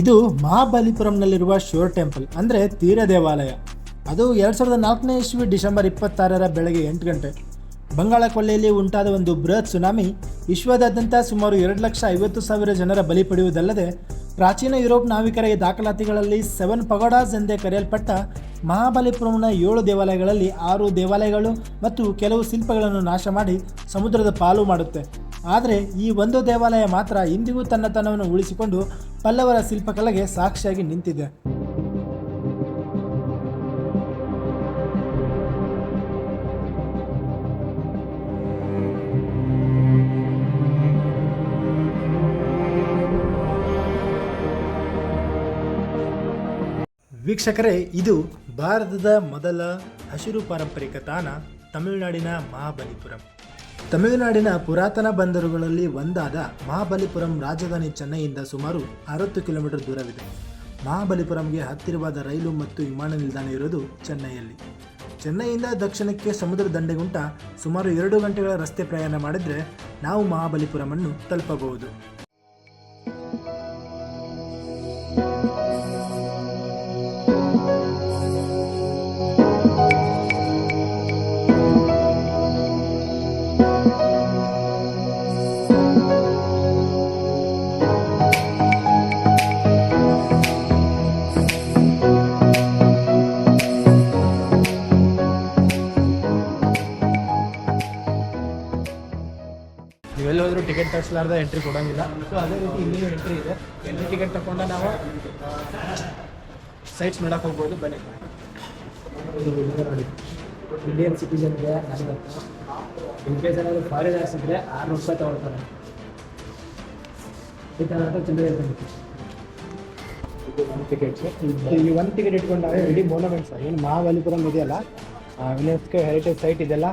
ಇದು ಮಹಾಬಲಿಪುರಂನಲ್ಲಿರುವ sure temple, ಅಂದರೆ ತೀರ ದೇವಾಲಯ ಅದು ಎರಡು ಸಾವಿರದ ನಾಲ್ಕನೇ ಇಸ್ವಿ ಡಿಸೆಂಬರ್ ಇಪ್ಪತ್ತಾರರ ಬೆಳಗ್ಗೆ ಎಂಟು ಗಂಟೆ. ಬಂಗಾಳ ಕೊಳ್ಳೆಯಲ್ಲಿ ಉಂಟಾದ ಒಂದು ಬೃಹತ್ ಸುನಾಮಿ ವಿಶ್ವದಾದ್ಯಂತ ಸುಮಾರು ಎರಡು ಲಕ್ಷ ಐವತ್ತು ಸಾವಿರ ಜನರ ಬಲಿ ಪಡೆಯುವುದಲ್ಲದೆ, ಪ್ರಾಚೀನ ಯುರೋಪ್ ನಾವಿಕರ ಈ ದಾಖಲಾತಿಗಳಲ್ಲಿ ಸೆವೆನ್ ಪಗೋಡಾಸ್ ಎಂದೇ ಕರೆಯಲ್ಪಟ್ಟ ಮಹಾಬಲಿಪುರಂನ ಏಳು ದೇವಾಲಯಗಳಲ್ಲಿ ಆರು ದೇವಾಲಯಗಳು ಮತ್ತು ಕೆಲವು ಶಿಲ್ಪಗಳನ್ನು ನಾಶ ಮಾಡಿ ಸಮುದ್ರದ ಪಾಲು ಮಾಡುತ್ತೆ. ಆದರೆ ಈ ಒಂದು ದೇವಾಲಯ ಮಾತ್ರ ಇಂದಿಗೂ ತನ್ನತನವನ್ನು ಉಳಿಸಿಕೊಂಡು ಪಲ್ಲವರ ಶಿಲ್ಪಕಲೆಗೆ ಸಾಕ್ಷಿಯಾಗಿ ನಿಂತಿದೆ. ವೀಕ್ಷಕರೇ, ಇದು ಭಾರತದ ಮೊದಲ ಹಸಿರು ಪಾರಂಪರಿಕ ತಾಣ, ತಮಿಳುನಾಡಿನ ಮಹಾಬಲಿಪುರಂ. ತಮಿಳುನಾಡಿನ ಪುರಾತನ ಬಂದರುಗಳಲ್ಲಿ ಒಂದಾದ ಮಹಾಬಲಿಪುರಂ ರಾಜಧಾನಿ ಚೆನ್ನೈಯಿಂದ ಸುಮಾರು ಅರವತ್ತು ಕಿಲೋಮೀಟರ್ ದೂರವಿದೆ. ಮಹಾಬಲಿಪುರಂಗೆ ಹತ್ತಿರವಾದ ರೈಲು ಮತ್ತು ವಿಮಾನ ನಿಲ್ದಾಣ ಇರೋದು ಚೆನ್ನೈಯಲ್ಲಿ. ಚೆನ್ನೈಯಿಂದ ದಕ್ಷಿಣಕ್ಕೆ ಸಮುದ್ರ ದಂಡೆಗುಂಟ ಸುಮಾರು ಎರಡು ಗಂಟೆಗಳ ರಸ್ತೆ ಪ್ರಯಾಣ ಮಾಡಿದರೆ ನಾವು ಮಹಾಬಲಿಪುರಮನ್ನು ತಲುಪಬಹುದು. ಹೋದ್ರೂ ಎಂಟ್ರಿ ಕೊಡೋಂಗಿಲ್ಲ. ಸೊ ಅದೇ ರೀತಿ ಇಲ್ಲಿ ಎಂಟ್ರಿ ಇದೆ. ಎಂಟ್ರಿ ಟಿಕೆಟ್ ತಗೊಂಡ ನಾವು ಸೈಟ್ಸ್ ನೋಡಕ್ಕೆ ಹೋಗ್ಬೋದು. ಬನ್ನಿ. ಇದು ನೋಡಿ ಇಂಡಿಯನ್ ಸಿಟಿಸನ್ಗೆ ನನಗೆ ಇನ್ ಕೇಸ್ ಏನಾದರೂ ಫಾರಿನರ್ಸ್ ಇದ್ದರೆ ಆರುನೂರು ರೂಪಾಯಿ ತಗೊಳ್ತಾರೆ. ಈ ಥರ ಅಂತ ಇದು ಟಿಕೆಟ್ಸ್ ಈ ಒಂದು ಟಿಕೆಟ್ ಇಟ್ಕೊಂಡಾಗ ಇಡೀ ಮೋನಮೆಂಟ್ಸ್ ಏನು ಮಹಾಬಲಿಪುರಂ ಇದೆಯಲ್ಲ ಯುನೆಸ್ಕೋ ಹೆರಿಟೇಜ್ ಸೈಟ್ ಇದೆಲ್ಲ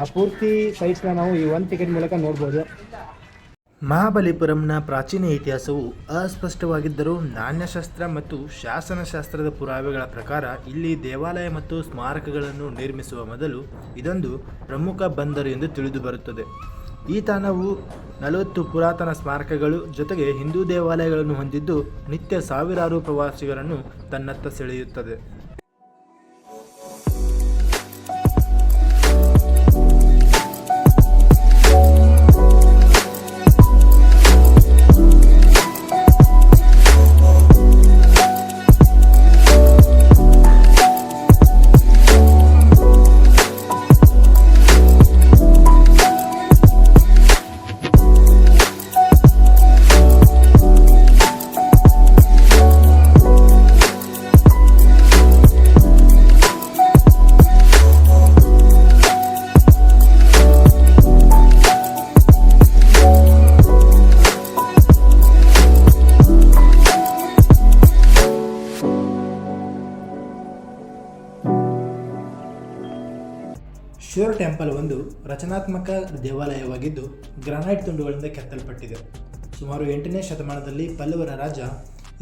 ಆ ಪೂರ್ತಿ ಸೈಟ್ಸ್ನ ನಾವು ಈ ಒಂದು ಟಿಕೆಟ್ ಮೂಲಕ ನೋಡ್ಬೋದು. ಮಹಾಬಲಿಪುರಂನ ಪ್ರಾಚೀನ ಇತಿಹಾಸವು ಅಸ್ಪಷ್ಟವಾಗಿದ್ದರೂ ನಾಣ್ಯಶಾಸ್ತ್ರ ಮತ್ತು ಶಾಸನಶಾಸ್ತ್ರದ ಪುರಾವೆಗಳ ಪ್ರಕಾರ ಇಲ್ಲಿ ದೇವಾಲಯ ಮತ್ತು ಸ್ಮಾರಕಗಳನ್ನು ನಿರ್ಮಿಸುವ ಮೊದಲು ಇದೊಂದು ಪ್ರಮುಖ ಬಂದರು ಎಂದು ತಿಳಿದುಬರುತ್ತದೆ ಈ ತಾಣವು ನಲವತ್ತು ಪುರಾತನ ಸ್ಮಾರಕಗಳು ಜೊತೆಗೆ ಹಿಂದೂ ದೇವಾಲಯಗಳನ್ನು ಹೊಂದಿದ್ದು ನಿತ್ಯ ಸಾವಿರಾರು ಪ್ರವಾಸಿಗರನ್ನು ತನ್ನತ್ತ ಸೆಳೆಯುತ್ತದೆ. ರಚನಾತ್ಮಕ ದೇವಾಲಯವಾಗಿದ್ದು ಗ್ರಾನೈಟ್ ತುಂಡುಗಳಿಂದ ಕೆತ್ತಲ್ಪಟ್ಟಿದೆ. ಸುಮಾರು ಎಂಟನೇ ಶತಮಾನದಲ್ಲಿ ಪಲ್ಲವರ ರಾಜ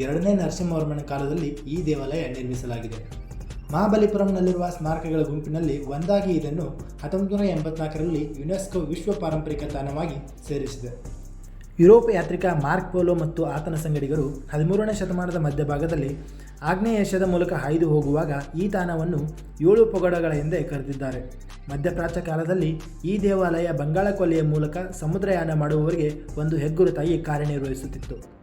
ಎರಡನೇ ನರಸಿಂಹವರ್ಮನ ಕಾಲದಲ್ಲಿ ಈ ದೇವಾಲಯ ನಿರ್ಮಿಸಲಾಗಿದೆ. ಮಹಾಬಲಿಪುರಂನಲ್ಲಿರುವ ಸ್ಮಾರಕಗಳ ಗುಂಪಿನಲ್ಲಿ ಒಂದಾಗಿ ಇದನ್ನು ಹತ್ತೊಂಬತ್ತು ನೂರ ಎಂಬತ್ನಾಲ್ಕರಲ್ಲಿ ಯುನೆಸ್ಕೋ ವಿಶ್ವ ಪಾರಂಪರಿಕ ತಾಣವಾಗಿ ಸೇರಿಸಿದೆ. ಯುರೋಪ್ ಯಾತ್ರಿಕ ಮಾರ್ಕ್ ಪೋಲೋ ಮತ್ತು ಆತನ ಸಂಗಡಿಗರು ಹದಿಮೂರನೇ ಶತಮಾನದ ಮಧ್ಯಭಾಗದಲ್ಲಿ ಆಗ್ನೇಯ ಏಷ್ಯಾದ ಮೂಲಕ ಹಾಯ್ದು ಹೋಗುವಾಗ ಈ ತಾಣವನ್ನು ಏಳು ಪೊಗಡಗಳ ಹಿಂದೆ ಕರೆದಿದ್ದಾರೆ. ಮಧ್ಯಪ್ರಾಚ್ಯ ಕಾಲದಲ್ಲಿ ಈ ದೇವಾಲಯ ಬಂಗಾಳ ಕೊಲ್ಲಿಯ ಮೂಲಕ ಸಮುದ್ರಯಾನ ಮಾಡುವವರಿಗೆ ಒಂದು ಹೆಗ್ಗುರುತಾಗಿ ಕಾರ್ಯನಿರ್ವಹಿಸುತ್ತಿತ್ತು.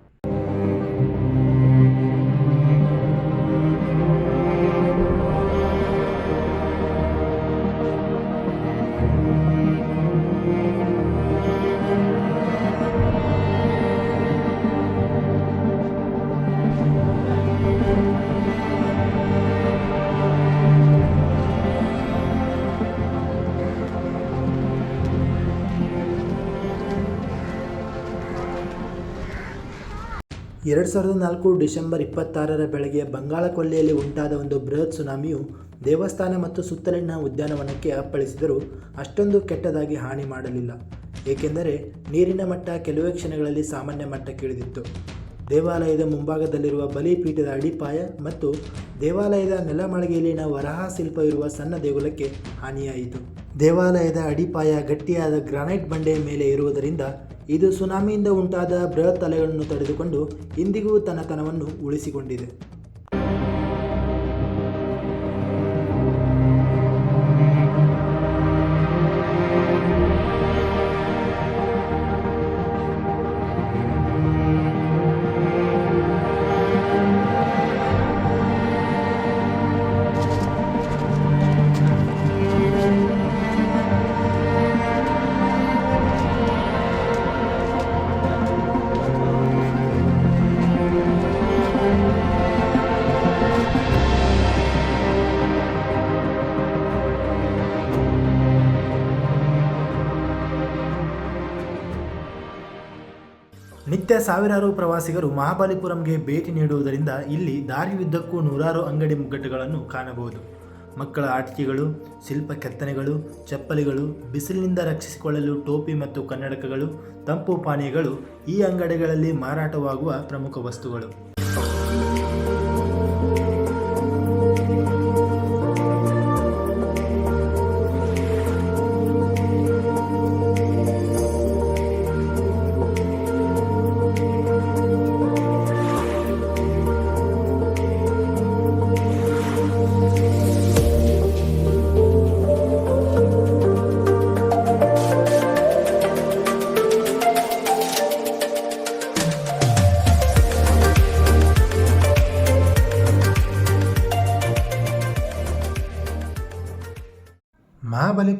ಎರಡು ಸಾವಿರದ ನಾಲ್ಕು ಡಿಸೆಂಬರ್ ಇಪ್ಪತ್ತಾರರ ಬೆಳಗ್ಗೆ ಬಂಗಾಳ ಕೊಲ್ಲೆಯಲ್ಲಿ ಉಂಟಾದ ಒಂದು ಬೃಹತ್ ಸುನಾಮಿಯು ದೇವಸ್ಥಾನ ಮತ್ತು ಸುತ್ತಲಿನ ಉದ್ಯಾನವನಕ್ಕೆ ಅಪ್ಪಳಿಸಿದರೂ ಅಷ್ಟೊಂದು ಕೆಟ್ಟದಾಗಿ ಹಾನಿ ಮಾಡಲಿಲ್ಲ. ಏಕೆಂದರೆ ನೀರಿನ ಮಟ್ಟ ಕೆಲವೇ ಕ್ಷಣಗಳಲ್ಲಿ ಸಾಮಾನ್ಯ ಮಟ್ಟಕ್ಕಿಳಿದಿತ್ತು. ದೇವಾಲಯದ ಮುಂಭಾಗದಲ್ಲಿರುವ ಬಲಿಪೀಠದ ಅಡಿಪಾಯ ಮತ್ತು ದೇವಾಲಯದ ನೆಲಮಳಿಗೆಯಲ್ಲಿನ ವರಹ ಶಿಲ್ಪ ಇರುವ ಸಣ್ಣ ದೇಗುಲಕ್ಕೆ ಹಾನಿಯಾಯಿತು. ದೇವಾಲಯದ ಅಡಿಪಾಯ ಗಟ್ಟಿಯಾದ ಗ್ರಾನೈಟ್ ಬಂಡೆಯ ಮೇಲೆ ಇರುವುದರಿಂದ ಇದು ಸುನಾಮಿಯಿಂದ ಉಂಟಾದ ಬೃಹತ್ ಅಲೆಗಳನ್ನು ತಡೆದುಕೊಂಡು ಇಂದಿಗೂ ತನ್ನ ಕನವನ್ನು ಉಳಿಸಿಕೊಂಡಿದೆ. ಸಾವಿರಾರು ಪ್ರವಾಸಿಗರು ಮಹಾಬಲಿಪುರಂಗೆ ಭೇಟಿ ನೀಡುವುದರಿಂದ ಇಲ್ಲಿ ದಾರಿಯುದ್ದಕ್ಕೂ ನೂರಾರು ಅಂಗಡಿ ಮುಗ್ಗಟ್ಟುಗಳನ್ನು ಕಾಣಬಹುದು. ಮಕ್ಕಳ ಆಟಿಕೆಗಳು, ಶಿಲ್ಪ ಕೆತ್ತನೆಗಳು, ಚಪ್ಪಲಿಗಳು, ಬಿಸಿಲಿನಿಂದ ರಕ್ಷಿಸಿಕೊಳ್ಳಲು ಟೋಪಿ ಮತ್ತು ಕನ್ನಡಕಗಳು, ತಂಪು ಪಾನೀಯಗಳು ಈ ಅಂಗಡಿಗಳಲ್ಲಿ ಮಾರಾಟವಾಗುವ ಪ್ರಮುಖ ವಸ್ತುಗಳು.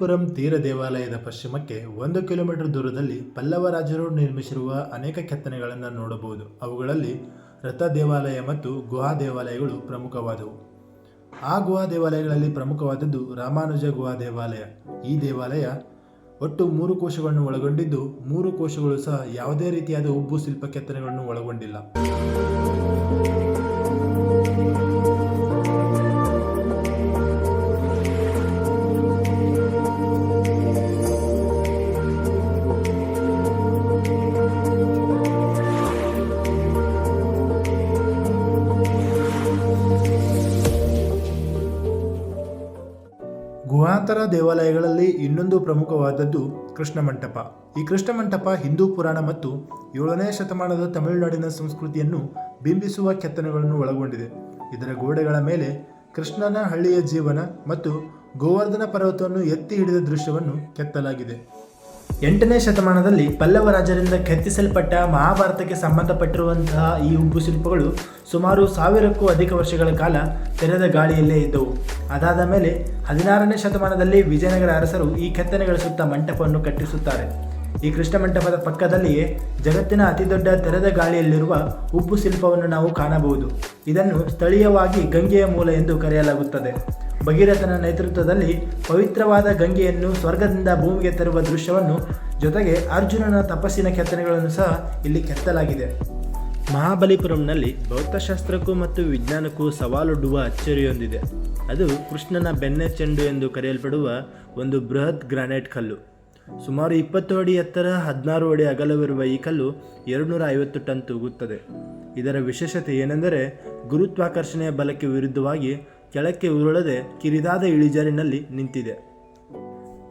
ಮಹಾಬಲಿಪುರಂ ತೀರ ದೇವಾಲಯದ ಪಶ್ಚಿಮಕ್ಕೆ ಒಂದು ಕಿಲೋಮೀಟರ್ ದೂರದಲ್ಲಿ ಪಲ್ಲವ ರಾಜರು ನಿರ್ಮಿಸಿರುವ ಅನೇಕ ಕೆತ್ತನೆಗಳನ್ನು ನೋಡಬಹುದು. ಅವುಗಳಲ್ಲಿ ರಥ ದೇವಾಲಯ ಮತ್ತು ಗುಹಾ ದೇವಾಲಯಗಳು ಪ್ರಮುಖವಾದವು. ಆ ಗುಹಾ ದೇವಾಲಯಗಳಲ್ಲಿ ಪ್ರಮುಖವಾದದ್ದು ರಾಮಾನುಜ ಗುಹಾ ದೇವಾಲಯ. ಈ ದೇವಾಲಯ ಒಟ್ಟು ಮೂರು ಕೋಶಗಳನ್ನು ಒಳಗೊಂಡಿದ್ದು, ಮೂರು ಕೋಶಗಳು ಸಹ ಯಾವುದೇ ರೀತಿಯಾದ ಉಬ್ಬು ಶಿಲ್ಪ ಕೆತ್ತನೆಗಳನ್ನು ಒಳಗೊಂಡಿಲ್ಲ. ದೇವಾಲಯಗಳಲ್ಲಿ ಇನ್ನೊಂದು ಪ್ರಮುಖವಾದದ್ದು ಕೃಷ್ಣ ಮಂಟಪ. ಈ ಕೃಷ್ಣ ಮಂಟಪ ಹಿಂದೂ ಪುರಾಣ ಮತ್ತು ಏಳನೇ ಶತಮಾನದ ತಮಿಳುನಾಡಿನ ಸಂಸ್ಕೃತಿಯನ್ನು ಬಿಂಬಿಸುವ ಕೆತ್ತನೆಗಳನ್ನು ಒಳಗೊಂಡಿದೆ. ಇದರ ಗೋಡೆಗಳ ಮೇಲೆ ಕೃಷ್ಣನ ಹಳ್ಳಿಯ ಜೀವನ ಮತ್ತು ಗೋವರ್ಧನ ಪರ್ವತವನ್ನು ಎತ್ತಿ ಹಿಡಿದ ದೃಶ್ಯವನ್ನು ಕೆತ್ತಲಾಗಿದೆ. ಎಂಟನೇ ಶತಮಾನದಲ್ಲಿ ಪಲ್ಲವ ರಾಜರಿಂದ ಕೆತ್ತಿಸಲ್ಪಟ್ಟ ಮಹಾಭಾರತಕ್ಕೆ ಸಂಬಂಧಪಟ್ಟಿರುವಂತಹ ಈ ಉಬ್ಬು ಶಿಲ್ಪಗಳು ಸುಮಾರು ಸಾವಿರಕ್ಕೂ ಅಧಿಕ ವರ್ಷಗಳ ಕಾಲ ತೆರೆದ ಗಾಳಿಯಲ್ಲೇ ಇದ್ದವು. ಅದಾದ ಮೇಲೆ ಹದಿನಾರನೇ ಶತಮಾನದಲ್ಲಿ ವಿಜಯನಗರ ಅರಸರು ಈ ಕೆತ್ತನೆಗಳ ಸುತ್ತ ಮಂಟಪವನ್ನು ಕಟ್ಟಿಸುತ್ತಾರೆ. ಈ ಕೃಷ್ಣ ಮಂಟಪದ ಪಕ್ಕದಲ್ಲಿಯೇ ಜಗತ್ತಿನ ಅತಿದೊಡ್ಡ ತೆರೆದ ಗಾಳಿಯಲ್ಲಿರುವ ಉಬ್ಬು ಶಿಲ್ಪವನ್ನು ನಾವು ಕಾಣಬಹುದು. ಇದನ್ನು ಸ್ಥಳೀಯವಾಗಿ ಗಂಗೆಯ ಮೂಲ ಎಂದು ಕರೆಯಲಾಗುತ್ತದೆ. ಭಗೀರಥನ ನೇತೃತ್ವದಲ್ಲಿ ಪವಿತ್ರವಾದ ಗಂಗೆಯನ್ನು ಸ್ವರ್ಗದಿಂದ ಭೂಮಿಗೆ ತರುವ ದೃಶ್ಯವನ್ನು ಜೊತೆಗೆ ಅರ್ಜುನನ ತಪಸ್ಸಿನ ಕೆತ್ತನೆಗಳನ್ನು ಸಹ ಇಲ್ಲಿ ಕೆತ್ತಲಾಗಿದೆ. ಮಹಾಬಲಿಪುರಂನಲ್ಲಿ ಭೌತಶಾಸ್ತ್ರಕ್ಕೂ ಮತ್ತು ವಿಜ್ಞಾನಕ್ಕೂ ಸವಾಲೊಡ್ಡುವ ಅಚ್ಚರಿಯೊಂದಿದೆ. ಅದು ಕೃಷ್ಣನ ಬೆನ್ನೆ ಚೆಂಡು ಎಂದು ಕರೆಯಲ್ಪಡುವ ಒಂದು ಬೃಹತ್ ಗ್ರಾನೈಟ್ ಕಲ್ಲು. ಸುಮಾರು ಇಪ್ಪತ್ತು ಅಡಿ ಎತ್ತರ ಹದಿನಾರು ಅಡಿ ಅಗಲವಿರುವ ಈ ಕಲ್ಲು ಎರಡುನೂರ ಐವತ್ತು ಟನ್ ತೂಗುತ್ತದೆ. ಇದರ ವಿಶೇಷತೆ ಏನೆಂದರೆ ಗುರುತ್ವಾಕರ್ಷಣೆಯ ಬಲಕ್ಕೆ ವಿರುದ್ಧವಾಗಿ ಕೆಳಕ್ಕೆ ಉರುಳದೆ ಕಿರಿದಾದ ಇಳಿಜಾರಿನಲ್ಲಿ ನಿಂತಿದೆ.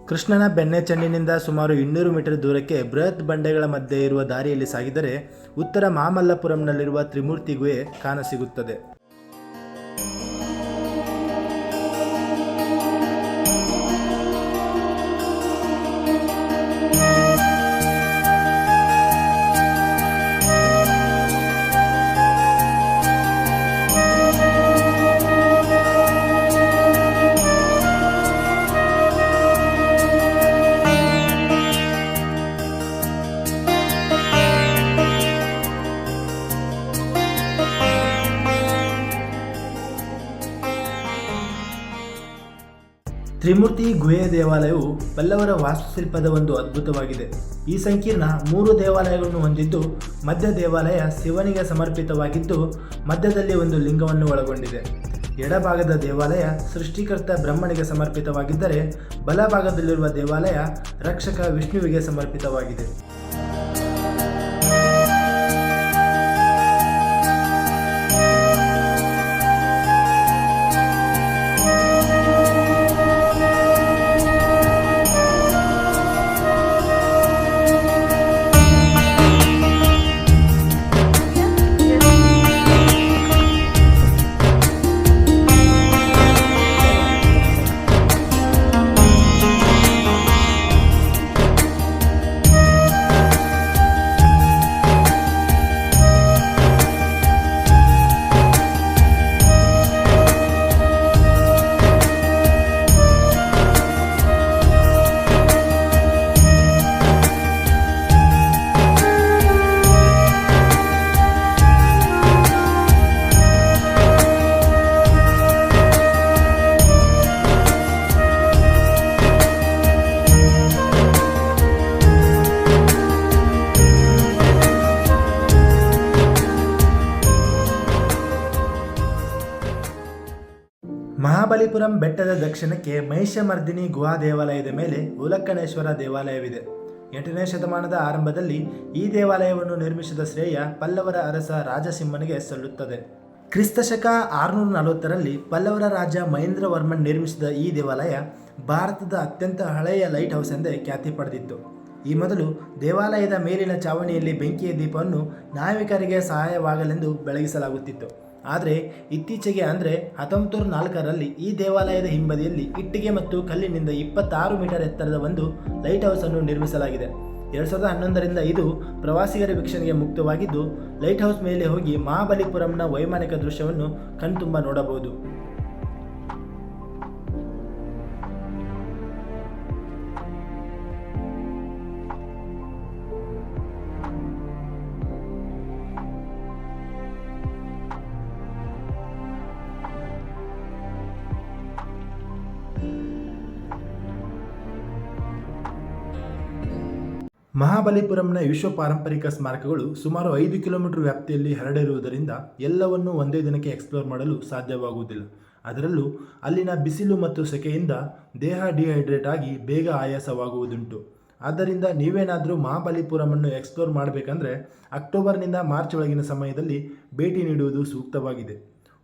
ಕೃಷ್ಣನ ಬೆನ್ನೆ ಚೆಂಡಿನಿಂದ ಸುಮಾರು ಇನ್ನೂರು ಮೀಟರ್ ದೂರಕ್ಕೆ ಬೃಹತ್ ಬಂಡೆಗಳ ಮಧ್ಯೆ ಇರುವ ದಾರಿಯಲ್ಲಿ ಸಾಗಿದರೆ ಉತ್ತರ ಮಾಮಲ್ಲಪುರಂನಲ್ಲಿರುವ ತ್ರಿಮೂರ್ತಿ ಗುಹೆ ಕಾಣಸಿಗುತ್ತದೆ. ಗುಹೆಯ ದೇವಾಲಯವು ಪಲ್ಲವರ ವಾಸ್ತುಶಿಲ್ಪದ ಒಂದು ಅದ್ಭುತವಾಗಿದೆ. ಈ ಸಂಕೀರ್ಣ ಮೂರು ದೇವಾಲಯಗಳನ್ನು ಹೊಂದಿದ್ದು ಮಧ್ಯ ದೇವಾಲಯ ಶಿವನಿಗೆ ಸಮರ್ಪಿತವಾಗಿದ್ದು ಮಧ್ಯದಲ್ಲಿ ಒಂದು ಲಿಂಗವನ್ನು ಒಳಗೊಂಡಿದೆ. ಎಡಭಾಗದ ದೇವಾಲಯ ಸೃಷ್ಟಿಕರ್ತ ಬ್ರಹ್ಮನಿಗೆ ಸಮರ್ಪಿತವಾಗಿದ್ದರೆ ಬಲಭಾಗದಲ್ಲಿರುವ ದೇವಾಲಯ ರಕ್ಷಕ ವಿಷ್ಣುವಿಗೆ ಸಮರ್ಪಿತವಾಗಿದೆ. ಮಹಾಬಲಿಪುರಂ ಬೆಟ್ಟದ ದಕ್ಷಿಣಕ್ಕೆ ಮಹಿಷಮರ್ದಿನಿ ಗುಹಾ ದೇವಾಲಯದ ಮೇಲೆ ಉಲಕ್ಕನೇಶ್ವರ ದೇವಾಲಯವಿದೆ. ಎಂಟನೇ ಶತಮಾನದ ಆರಂಭದಲ್ಲಿ ಈ ದೇವಾಲಯವನ್ನು ನಿರ್ಮಿಸಿದ ಶ್ರೇಯ ಪಲ್ಲವರ ಅರಸ ರಾಜಸಿಂಹನಿಗೆ ಸಲ್ಲುತ್ತದೆ. ಕ್ರಿಸ್ತಶಕ ಆರುನೂರ ನಲವತ್ತರಲ್ಲಿ ಪಲ್ಲವರ ರಾಜ ಮಹೇಂದ್ರವರ್ಮನ್ ನಿರ್ಮಿಸಿದ ಈ ದೇವಾಲಯ ಭಾರತದ ಅತ್ಯಂತ ಹಳೆಯ ಲೈಟ್ ಹೌಸ್ ಎಂದೇ ಖ್ಯಾತಿ ಪಡೆದಿತ್ತು. ಈ ಮೊದಲು ದೇವಾಲಯದ ಮೇಲಿನ ಚಾವಣಿಯಲ್ಲಿ ಬೆಂಕಿಯ ದೀಪವನ್ನು ನಾವಿಕರಿಗೆ ಸಹಾಯವಾಗಲೆಂದು ಬೆಳಗಿಸಲಾಗುತ್ತಿತ್ತು. ಆದರೆ ಇತ್ತೀಚೆಗೆ ಅಂದರೆ ಹತ್ತೊಂಬತ್ತು ನಾಲ್ಕರಲ್ಲಿ ಈ ದೇವಾಲಯದ ಹಿಂಬದಿಯಲ್ಲಿ ಇಟ್ಟಿಗೆ ಮತ್ತು ಕಲ್ಲಿನಿಂದ ಇಪ್ಪತ್ತಾರು ಮೀಟರ್ ಎತ್ತರದ ಒಂದು ಲೈಟ್ ಹೌಸ್ ಅನ್ನು ನಿರ್ಮಿಸಲಾಗಿದೆ. ಎರಡು ಸಾವಿರದ ಹನ್ನೊಂದರಿಂದ ಇದು ಪ್ರವಾಸಿಗರ ವೀಕ್ಷಣೆಗೆ ಮುಕ್ತವಾಗಿದ್ದು, ಲೈಟ್ ಹೌಸ್ ಮೇಲೆ ಹೋಗಿ ಮಹಾಬಲಿಪುರಂನ ವೈಮಾನಿಕ ದೃಶ್ಯವನ್ನು ಕಣ್ತುಂಬ ನೋಡಬಹುದು. ಮಹಾಬಲಿಪುರಂನ ವಿಶ್ವ ಪಾರಂಪರಿಕ ಸ್ಮಾರಕಗಳು ಸುಮಾರು ಐದು ಕಿಲೋಮೀಟರ್ ವ್ಯಾಪ್ತಿಯಲ್ಲಿ ಹರಡಿರುವುದರಿಂದ ಎಲ್ಲವನ್ನೂ ಒಂದೇ ದಿನಕ್ಕೆ ಎಕ್ಸ್ಪ್ಲೋರ್ ಮಾಡಲು ಸಾಧ್ಯವಾಗುವುದಿಲ್ಲ. ಅದರಲ್ಲೂ ಅಲ್ಲಿನ ಬಿಸಿಲು ಮತ್ತು ಸೆಕೆಯಿಂದ ದೇಹ ಡಿಹೈಡ್ರೇಟ್ ಆಗಿ ಬೇಗ ಆಯಾಸವಾಗುವುದುಂಟು. ಆದ್ದರಿಂದ ನೀವೇನಾದರೂ ಮಹಾಬಲಿಪುರಮನ್ನು ಎಕ್ಸ್ಪ್ಲೋರ್ ಮಾಡಬೇಕಂದ್ರೆ ಅಕ್ಟೋಬರ್ನಿಂದ ಮಾರ್ಚ್ ಒಳಗಿನ ಸಮಯದಲ್ಲಿ ಭೇಟಿ ನೀಡುವುದು ಸೂಕ್ತವಾಗಿದೆ.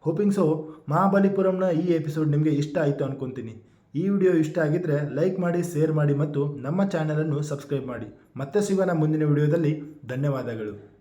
ಹೋಪಿಂಗ್ ಸೊ ಮಹಾಬಲಿಪುರಂನ ಈ ಎಪಿಸೋಡ್ ನಿಮಗೆ ಇಷ್ಟ ಆಯಿತು ಅನ್ಕೊತೀನಿ. ಈ ವಿಡಿಯೋ ಇಷ್ಟ ಆಗಿದ್ದರೆ ಲೈಕ್ ಮಾಡಿ, ಶೇರ್ ಮಾಡಿ ಮತ್ತು ನಮ್ಮ ಚಾನಲನ್ನು ಸಬ್ಸ್ಕ್ರೈಬ್ ಮಾಡಿ. ಮತ್ತೆ ಸಿಗೋಣ ಮುಂದಿನ ವಿಡಿಯೋದಲ್ಲಿ. ಧನ್ಯವಾದಗಳು.